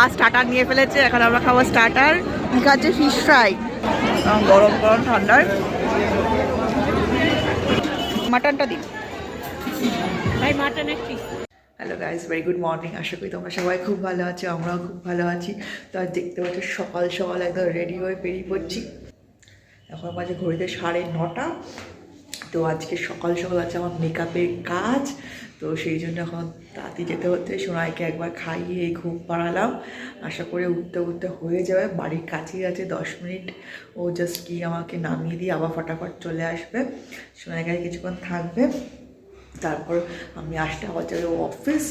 আর starter নিয়ে ফেলেছে এখন আমরা খাব স্টার্টার। কি খাচ্ছে ফিশ ফ্রাই গরম গরম ঠান্ডার। মাটনটা দিন। ভাই মাটন একটি hello guys very good morning আশা করি তোমরা সবাই খুব ভালো আছো আমরাও খুব ভালো আছি। তো আজ দেখতে পাচ্ছ সকাল সকাল একদম রেডি হয়ে বেরিয়ে পড়ছি। এখন বাজে ঘড়িতে সাড়ে নটা। তো আজকে সকাল সকাল আছে আমার মেকআপের কাজ, তো সেই জন্য এখন তাড়াতাড়ি যেতে হচ্ছে। সোনাইকে একবার খাইয়ে ঘুম পাড়ালাম। আশা করে উঠতে উঠতে হয়ে যাবে। বাড়ির কাছেই আছে, দশ মিনিট। ও জাস্ট কি আমাকে নামিয়ে দিয়ে আবার ফটাফট চলে আসবে। সোনাইকে কিছুক্ষণ থাকবে। তারপর আমি আসলে আবার যাবে অফিস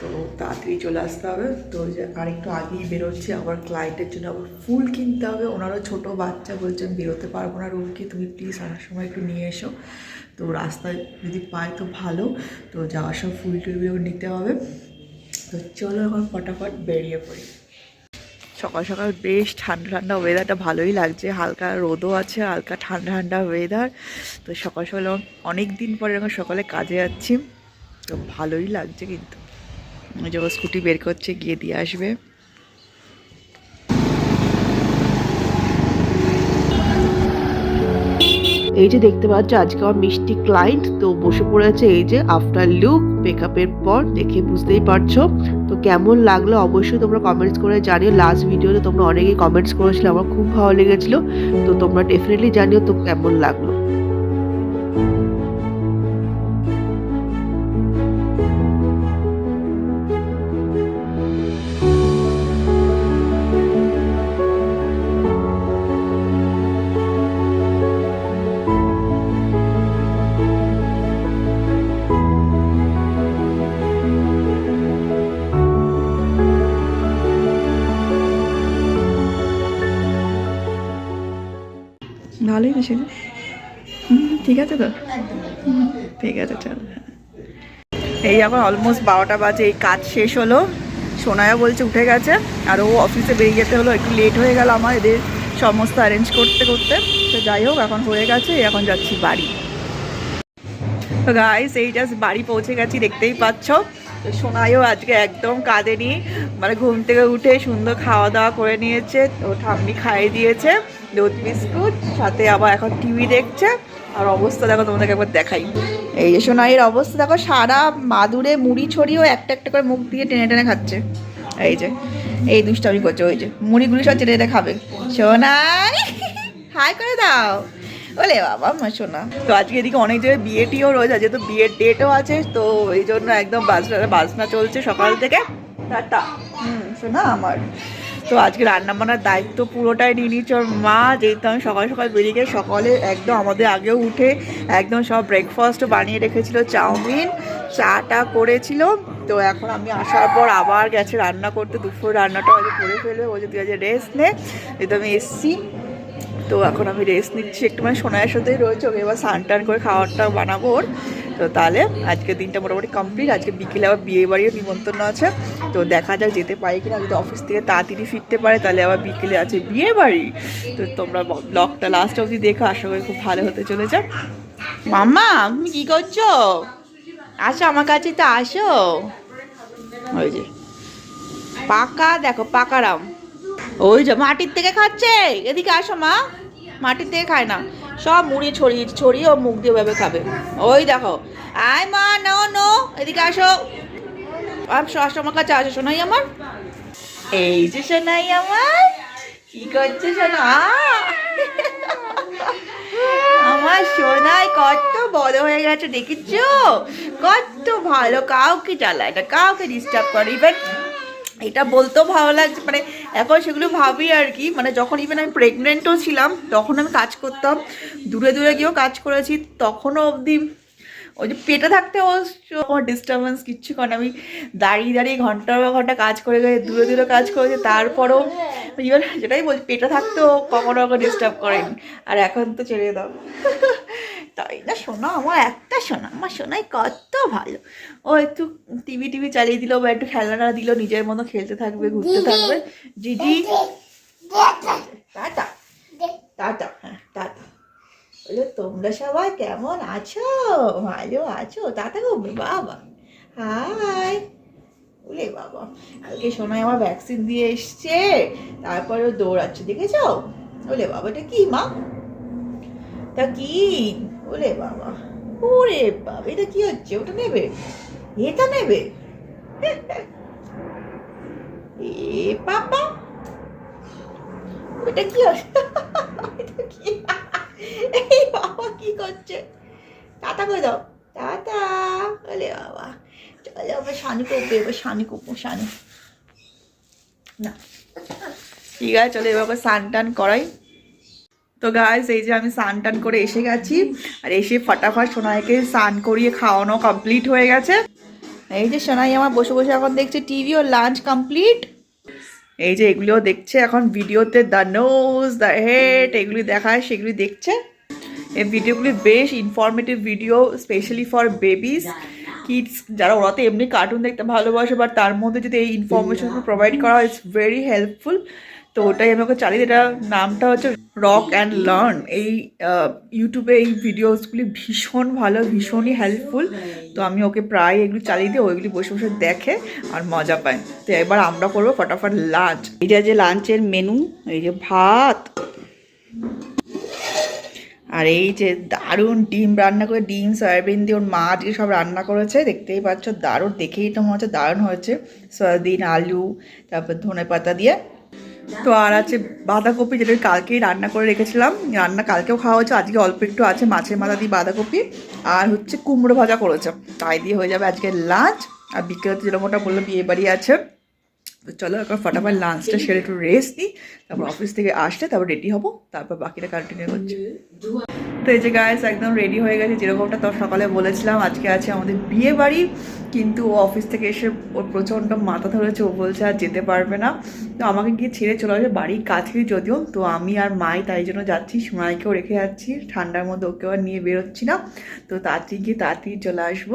তো তাড়াতাড়ি চলে আসতে হবে। তো আরেকটু আগেই বেরোচ্ছি, আবার ক্লায়েন্টের জন্য আবার ফুল কিনতে হবে। ওনারও ছোট বাচ্চা বলছেন বেরোতে পারব না রুমকে তুমি প্লিজ আনার সময় একটু নিয়ে এসো। তো রাস্তায় যদি পাই তো ভালো, তো যাওয়ার সব ফুল টুলগুলো নিতে হবে। তো চলো এখন ফটাফট বেরিয়ে পড়ি। সকাল সকাল বেশ ঠান্ডা ঠান্ডা ওয়েদারটা ভালোই লাগছে। হালকা রোদও আছে, হালকা ঠান্ডা ঠান্ডা ওয়েদার তো সকাল সকাল অনেক দিন পরে এখন সকালে কাজে যাচ্ছি, তো ভালোই লাগছে কিন্তু। যখন স্কুটি বের করছে, গিয়ে দিয়ে আসবে। এই যে দেখতে পাচ্ছ, আজকে আমার মিষ্টি ক্লায়েন্ট তো বসে পড়েছে এই যে আফটার লুক মেকআপের পর, দেখে বুঝতেই পারছ। তো কেমন লাগল অবশ্যই তোমরা কমেন্টস করে জানিও। লাস্ট ভিডিওতে তোমরা অনেকেই কমেন্টস করেছিলে, আমার খুব ভালো লেগেছিলো। তো তোমরা ডেফিনেটলি জানিও তো কেমন লাগল। ভালোই সেটা ঠিক আছে তো? ঠিক আছে, চল। এই এখন অলমোস্ট বারোটা বাজে, এই কাজ শেষ হলো। সোনায়া বলছে উঠে গেছে, আর ও অফিসে বেরিয়ে যেতে হলো, একটু লেট হয়ে গেল আমার এদের সমস্ত অ্যারেঞ্জ করতে করতে। তো যাই হোক, এখন হয়ে গেছে, এখন যাচ্ছি বাড়ি। তো গাইস এই জাস্ট বাড়ি পৌঁছে গেছি, দেখতেই পাচ্ছ। তো সোনাইও আজকে একদম কাঁদেনি মানে ঘুম থেকে উঠে সুন্দর খাওয়া দাওয়া করে নিয়েছে, ও ঠাম্মি খাইয়ে দিয়েছে। দুধ বিস্কুট, সাথে আবার এখন টিভি দেখছে। আর অবস্থা দেখো, তোমাদেরকে একবার দেখাই। এই যে সোনাইয়ের অবস্থা দেখো, সারা মাদুরে মুড়ি ছড়িয়েও একটা একটা করে মুখ দিয়ে টেনে টেনে খাচ্ছে। এই যে, এই দুষ্টামি করছে, ওই যে, মুড়িগুলি সব টেনে টেনে খাবে। সোনাই হাই করে দাও। ওলে বাবা মা শোনা তো আজকে এদিকে অনেক জায়গায় বিয়ে টিও রয়েছে যেহেতু বিয়ের ডেটও আছে, তো এই জন্য একদম বাজনা বাজনা চলছে সকাল থেকে। টাটা। হুম শোনা আমার। তো আজকে রান্না বান্নার দায়িত্ব পুরোটাই নিয়ে নিচ্ছে ওর মা যেহেতু আমি সকাল সকাল বেরিয়ে গিয়ে সকালে একদম আমাদের আগেও উঠে একদম সব ব্রেকফাস্ট বানিয়ে রেখেছিল, চাউমিন, চাটা করেছিল। তো এখন আমি আসার পর আবার গেছে রান্না করতে। দুপুর রান্নাটা হয়তো করে ফেলবে বলছে তুই আজ রেস্ট নে যেহেতু আমি এসছি। তো এখন আমি রেস্ট নিচ্ছি। একটু মানে সোনায়ের সাথেই রয়েছে, ওকে এবার স্নান টান করে খাবারটা বানাবো ওর। তো তাহলে আজকে দিনটা মোটামুটি কমপ্লিট আজকে বিকেলে আবার বিয়ে বাড়িও নিমন্ত্রণ আছে। তো দেখা যাক যেতে পারি কিনা। যদি অফিস থেকে তাড়াতাড়ি ফিরতে পারে, তাহলে আবার বিকেলে আছে বিয়ে বাড়ি। তো তোমরা ব্লগটা লাস্ট অবধি দেখো। আশা করি খুব ভালো হতে চলেছে। মাম্মা, তুমি কী করছ? আসো আমার কাছে তো আসো। ওই যে, পাকা, দেখো পাকারাম ওই যে মাটির থেকে খাচ্ছে। এদিকে আসো মা। মাটির থেকে খায় না। সব মুড়ি ছড়িয়ে ছড়িয়ে ও মুখ দিয়ে ভাবে খাবে। ওই দেখো। আয় মা নো নো এদিকে আসো। আমার কাছে আসো, শোনাই আমার। এই যে শোনাই আমার। কি করছে শোনা? আমার সোনাই কত বড় হয়ে গেছে দেখেছ কত ভালো, কাউকে জ্বালায় না, কাউকে ডিস্টার্ব করে। ইভেন এটা বলতেও ভালো লাগছে মানে এখন সেগুলো ভাবি আর কি মানে যখন ইভেন আমি প্রেগনেন্টও ছিলাম, তখন আমি কাজ করতাম। দূরে দূরে গিয়েও কাজ করেছি, তখনও অবধি ওই যে পেটে থাকতে আমার ডিস্টারবেন্স কিচ্ছু করে না। আমি দাঁড়িয়ে দাঁড়িয়ে ঘণ্টার পর ঘণ্টা কাজ করে গিয়ে দূরে দূরে কাজ করেছে, তারপরও ইভেন যেটাই বলছি, পেটে থাকতেও কখনো আমাকে ডিস্টার্ব করেনি। আর এখন তো ছেড়ে দাও। তাই না শোনা আমার একটা শোনা আমার শোনাই কত ভালো। ও একটু টিভি টিভি চালিয়ে দিল বা একটু খেলনা দিল নিজের মতো খেলতে থাকবে ঘুরতে থাকবে। দিদি টাটা টাটা হ্যাঁ টাটা বলে তোমরা সবাই কেমন আছো? ভালো আছো টাটা গো বাবা। হাই। ওলে বাবা কালকে সোনাই আমার ভ্যাকসিন দিয়ে এসছে তারপরে দৌড়াচ্ছে দেখেছ? ওলে বাবা এটা কি মা? তা কি? ওলে বাবা, ওরে বাবা, এটা কি হচ্ছে? ওটা নেবে? এটা নেবে? এ পাপা ওটা কি এটা কি বাবা কি করছে? টাটা করে দাও, টাটা ওলে বাবা। চলো এবার শানি করব এবার শানি করব শানি। না। ঠিক আছে, চলো এবার স্নান টান করাই। তো গাইস এই যে আমি স্নান টান করে এসে গেছি, আর এসে ফটাফট সোনাইকে স্নান করিয়ে খাওয়ানো কমপ্লিট হয়ে গেছে। এই যে সোনাই আমার বসে বসে এখন দেখছে টিভি ও লাঞ্চ কমপ্লিট এই যে এগুলিও দেখছে এখন ভিডিওতে দ্য নোজ দ্য হেড এগুলি দেখায়, সেগুলি দেখছে। এই ভিডিওগুলি বেশ informative video specially for babies kids যারা ওরা তো এমনি কার্টুন দেখতে ভালোবাসে বাট তার মধ্যে যদি এই ইনফরমেশনগুলো প্রোভাইড করা হয় ইটস ভেরি হেল্পফুল তো ওটাই আমি ওকে চালিয়ে এটা নামটা হচ্ছে রক অ্যান্ড লার্ন এই ইউটিউবে এই ভিডিওসগুলি ভীষণ ভালো, ভীষণই হেল্পফুল তো আমি ওকে প্রায় এগুলো চালিয়ে দিই ওইগুলি বসে বসে দেখে আর মজা পায় তো এবার আমরা করব ফটাফট লাঞ্চ এটা যে লাঞ্চের মেনু এই যে ভাত। আর এই যে দারুণ ডিম রান্না করে, ডিম, সয়াবিন দিয়ে ওর মা আজকে সব রান্না করেছে। দেখতেই পাচ্ছ, দারুণ, দেখেই তো মনে হচ্ছে দারুণ হয়েছে। সয়াবিন, আলু, তারপর ধনে পাতা দিয়ে তো আর আছে বাঁধাকপি যেটা কালকেই রান্না করে রেখেছিলাম। রান্না কালকেও খাওয়া হয়েছে, আজকে অল্প একটু আছে মাছের মাথা দিয়ে বাঁধাকপি। আর হচ্ছে কুমড়ো ভাজা করেছে। তাই দিয়ে হয়ে যাবে আজকে লাঞ্চ। আর বিকেলে যেরকম ওটা বলল, বিয়ে বাড়ি আছে। তো চলো এখন ফটাফট লাঞ্চটা সেরে একটু রেস্ট নিই। তারপর অফিস থেকে আসলে তারপর রেডি হব। তারপর বাকিটা কন্টিনিউ করছি। তো এই যে গায়েস একদম রেডি হয়ে গেছে, যেরকমটা তো সকালে বলেছিলাম, আজকে আছে আমাদের বিয়ে বাড়ি, কিন্তু ও অফিস থেকে এসে ওর প্রচণ্ড মাথা ধরেছে, ও বলছে আর যেতে পারবে না। তো আমাকে গিয়ে ছেড়ে চলে আসবে বাড়ির কাছেই যদিও, তো আমি আর মাই তাই জন্য যাচ্ছি সোনাইকেও রেখে যাচ্ছি, ঠান্ডার মধ্যে ওকেও আর নিয়ে বেরোচ্ছি না। তো তাড়াতাড়ি গিয়ে তাড়াতাড়ি চলে আসব,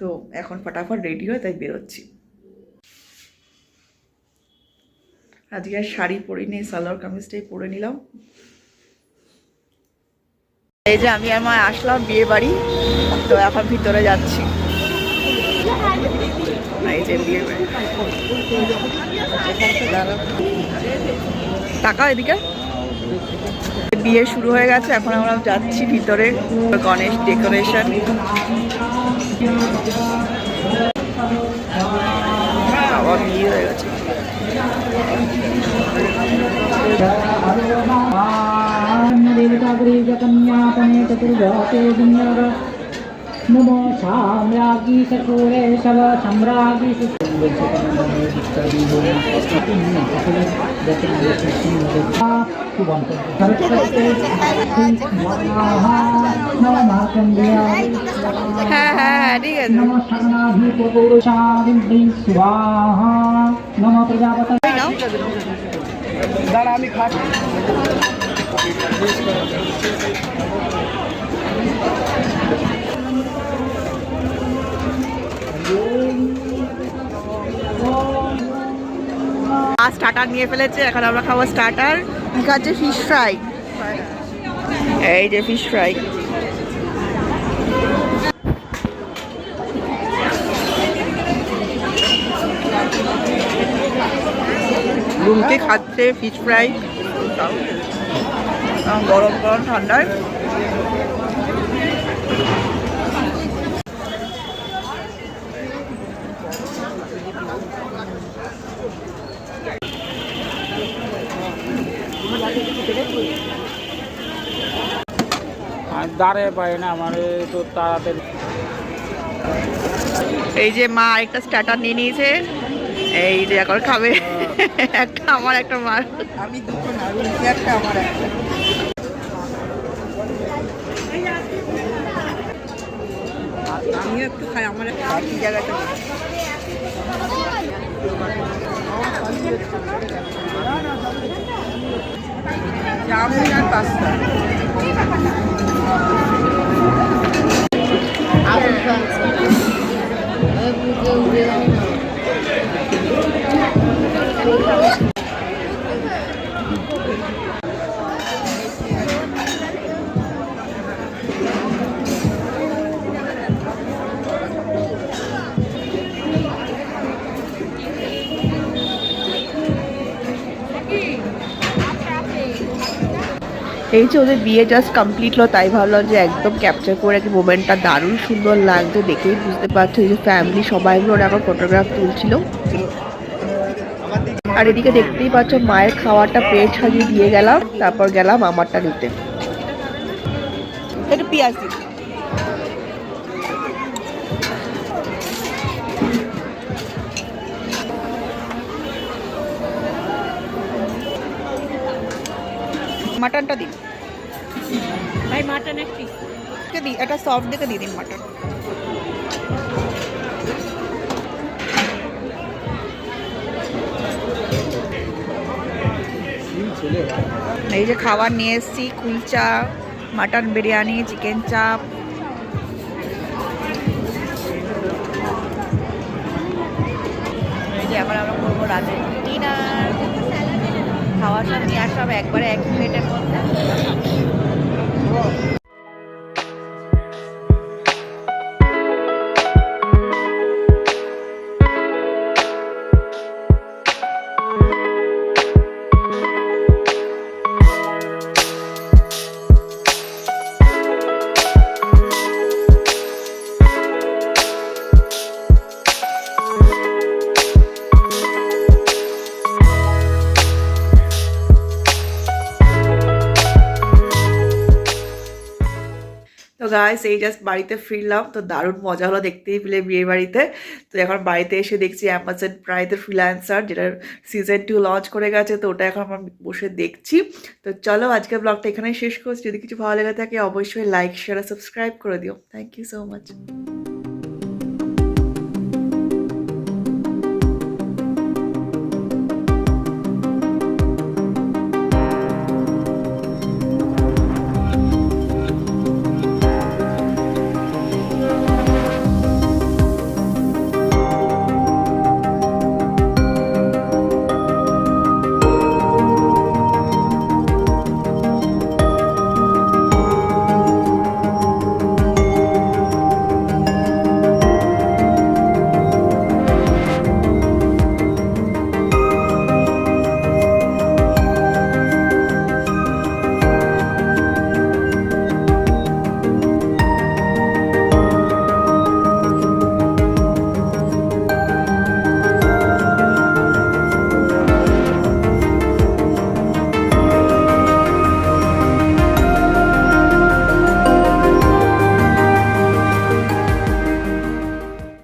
তো এখন ফটাফট রেডি হয়ে তাই বেরোচ্ছি। আজকে আর শাড়ি পরিনি, সালোয়ার কামিজটাই পরে নিলাম। এই যে আমি আমার আসলাম বিয়ে বাড়ি, তো এখন ভিতরে যাচ্ছি। বিয়ে বাড়ি। টাকা এদিকে। বিয়ে শুরু হয়ে গেছে, এখন আমরা যাচ্ছি ভিতরে গণেশ ডেকোরেশন বাবা বিয়ে হয়ে গেছে देवताग्रीजकन्यापने चतुर्भवते विन्याग नमो शाम्यागी सचोरेशव सम्रागी হ্যাঁ হ্যাঁ হ্যাঁ ঠিক আছে नमो शरणाधिपौरुषादिभ्यै स्वाहा नमो प्रजापतये ওই নাও আর স্টার্টার নিয়ে ফেলেছে এখন আমরা খাব স্টার্টার কি খাচ্ছে ফিশ ফ্রাই এই যে ফিশ ফ্রাই রুমকে খাচ্ছে ফিশ ফ্রাই গরম গরম ঠান্ডায়। দাঁড়ে পাই না মানে তো তাড়াতাড়ি। এই যে মা আরেকটা স্টার্টার নিয়ে নিয়েছে এই যে এখন খাবে। একটা আমার একটা মার। আমি দুটো না একটা আমার একটা? আমিও একটু খাই আমার একটা একই জায়গাটা চাউমিন আর পাস্তা। Thank you. এই যে ওদের বিয়ে জাস্ট কমপ্লিট হলো, তাই ভাবলাম যে একদম ক্যাপচার করে কি মোমেন্টটা দারুণ সুন্দর লাগছে দেখেই বুঝতে পারছ যে ফ্যামিলি সবাই মিলে ওরা আমার ফটোগ্রাফ তুলছিল। আর এদিকে দেখতেই পাচ্ছ, মায়ের খাওয়াটা পেট সাজিয়ে দিয়ে গেলাম, তারপর গেলাম আমারটা নিতে একটু পেঁয়াজ দিন মাটনটা দিন। ভাই মাটন এক পিস দিই একটা সফট দেখে দিয়ে দিন মাটন। এই যে খাবার নিয়ে এসেছি কুলচা মাটন বিরিয়ানি চিকেন চাপ। খাওয়ার সব নিয়ে আসব একবারে এক প্লেটের মধ্যে। গাইস এই জাস্ট বাড়িতে ফিরলাম। তো দারুণ মজা হলো দেখতেই পেলে বিয়ে বাড়িতে। তো এখন বাড়িতে এসে দেখছি অ্যামাজন প্রাইতে ফ্রিল্যান্সার যেটা সিজন টু লঞ্চ করে গেছে, তো ওটা এখন আমরা বসে দেখছি। তো চলো আজকের ব্লগটা এখানেই শেষ করছি। যদি কিছু ভালো লেগে থাকে, অবশ্যই লাইক শেয়ার সাবস্ক্রাইব করে দিও। Thank you so much